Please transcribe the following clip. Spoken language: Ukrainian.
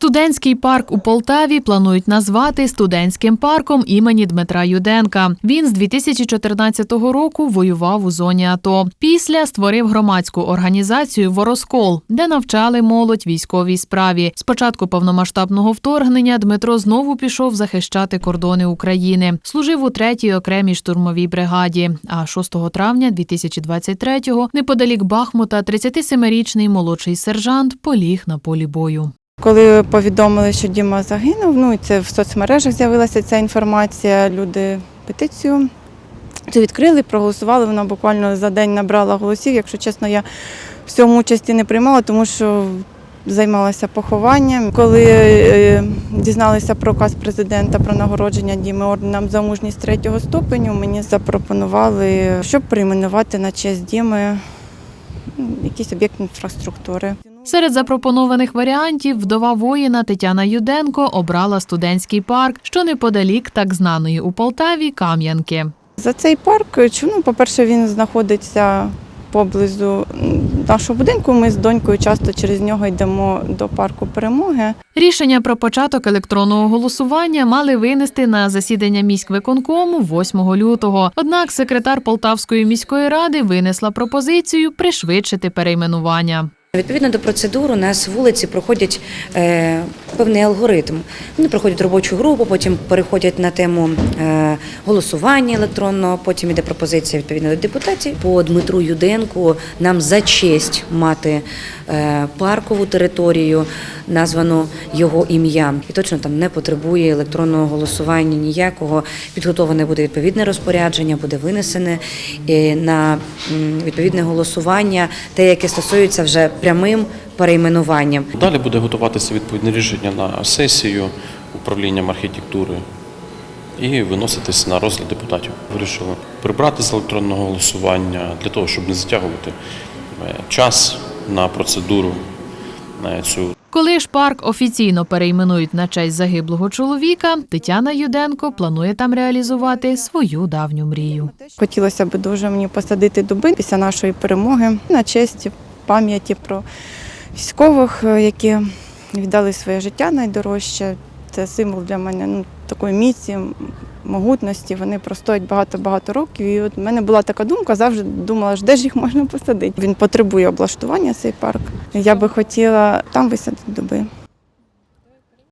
Студентський парк у Полтаві планують назвати студентським парком імені Дмитра Юденка. Він з 2014 року воював у зоні АТО. Після створив громадську організацію Вороскол, де навчали молодь військовій справі. З початку повномасштабного вторгнення Дмитро знову пішов захищати кордони України. Служив у третій окремій штурмовій бригаді. А 6 травня 2023-го неподалік Бахмута 37-річний молодший сержант поліг на полі бою. Коли повідомили, що Діма загинув, ну і це в соцмережах з'явилася ця інформація. Люди петицію цю відкрили, проголосували. Вона буквально за день набрала голосів. Якщо чесно, я в цьому участі не приймала, тому що займалася похованням. Коли е, дізналися про указ президента про нагородження Діми орденом за мужність третього ступеню, мені запропонували, щоб прийменувати на честь Діми якийсь об'єкт інфраструктури. Серед запропонованих варіантів вдова воїна Тетяна Юденко обрала студентський парк, що неподалік так знаної у Полтаві Кам'янки. За цей парк, чи, ну, по-перше, він знаходиться поблизу нашого будинку. Ми з донькою часто через нього йдемо до парку перемоги. Рішення про початок електронного голосування мали винести на засідання міськвиконкому 8 лютого. Однак секретар Полтавської міської ради винесла пропозицію пришвидшити перейменування. Відповідно до процедур, у нас вулиці проходять е, певний алгоритм. Вони проходять робочу групу, потім переходять на тему е, голосування електронного, потім іде пропозиція відповідно до депутатів. По Дмитру Юденку нам за честь мати е, паркову територію, названу його ім'ям. І точно там не потребує електронного голосування ніякого. Підготовлене буде відповідне розпорядження, буде винесене е, на відповідне голосування, те, яке стосується вже прямим перейменуванням. Далі буде готуватися відповідне рішення на сесію управлінням архітектури і виноситись на розгляд депутатів. Вирішили прибрати з електронного голосування для того, щоб не затягувати е, час на процедуру цю. Коли ж парк офіційно перейменують на честь загиблого чоловіка, Тетяна Юденко планує там реалізувати свою давню мрію. Хотілося б дуже мені посадити дуби після нашої перемоги на честь пам'яті про військових, е, які віддали своє життя найдорожче. Це символ для мене ну, такої міці, м, могутності. Вони простоять багато-багато років. І от в мене була така думка, завжди думала, де ж їх можна посадити. Він потребує облаштування цей парк. Я би хотіла там висадити дуби.